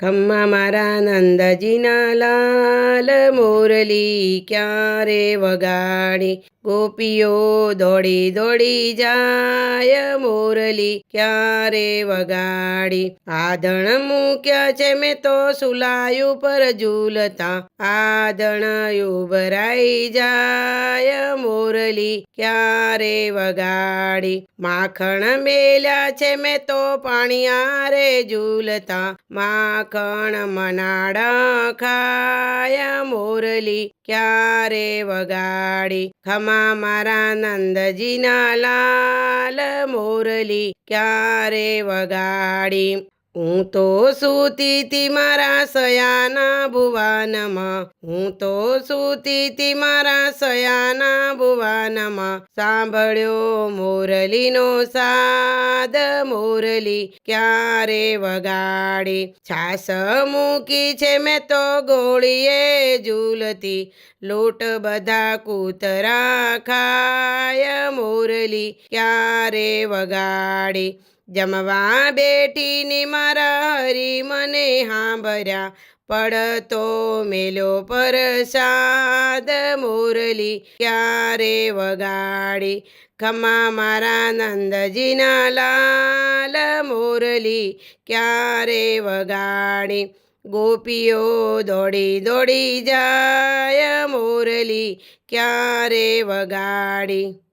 ખમ્મા મારા નંદજીના લાલ મોરલી ક્યારે વગાડી? ગોપીઓ દોડી દોડી જાય મોરલી ક્યારે વગાડી? આધણ મૂક્યા છે મેં તો સુલાયું પર ઝૂલતા. આધણ ઉભરાઈ જાય મોરલી ક્યારે વગાડી? માખણ મેલ્યા છે મેં તો પાણીયારે ઝૂલતા. માખણ મનાડા ખાય મોરલી ક્યારે વગાડી? ખમા મારા નંદજીના લાલ મોરલી ક્યારે વગાડી? હું તો સૂતી મારા સયાના ભુવાનમાં. હું તો સૂતી મારા સયાના ભુવાનમાં. સાંભળ્યો મોરલીનો સાદ, મોરલી ક્યારે વગાડી? છાસ મૂકી છે મેં તો ગોળીએ ઝૂલતી. લોટ બધા કૂતરા ખાય, મોરલી ક્યારે વગાડી? જમવા બેઠીની મારા હરી મને હાંભર્યા. પડતો મેલો પરસાદ મોરલી ક્યારે વગાડી? ખમા મારા નંદજીના લાલ મોરલી ક્યારે વગાડી? ગોપીઓ દોડી દોડી જાય મોરલી ક્યારે વગાડી?